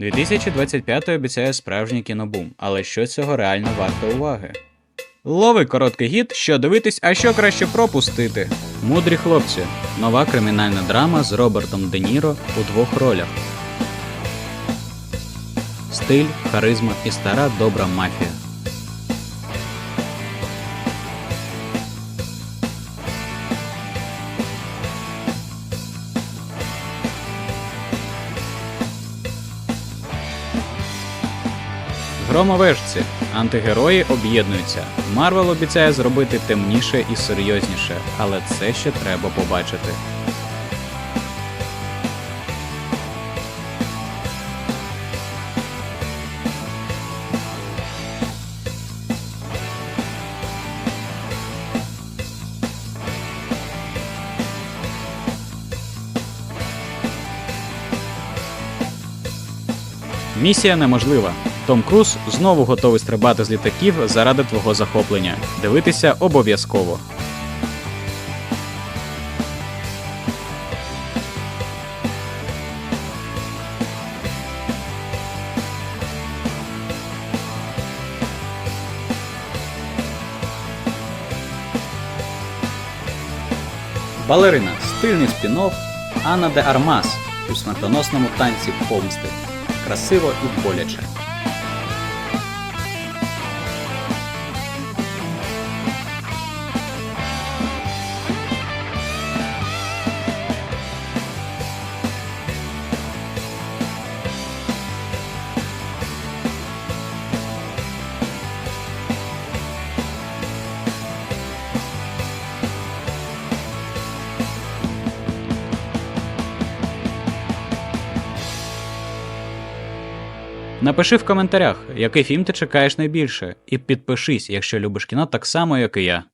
2025 обіцяє справжній кінобум, але що цього реально варто уваги? Лови короткий гід, що дивитись, а що краще пропустити. Мудрі хлопці. Нова кримінальна драма з Робертом Де Ніро у двох ролях. Стиль, харизма і стара добра мафія. Громовежці. Антигерої об'єднуються. Марвел обіцяє зробити темніше і серйозніше, але це ще треба побачити. Місія неможлива. Том Круз знову готовий стрибати з літаків заради твого захоплення. Дивитися обов'язково. Балерина стильний спін-офф Анна де Армас у смертоносному танці помсти. Красиво і боляче. Напиши в коментарях, який фільм ти чекаєш найбільше, і підпишись, якщо любиш кіно так само, як і я.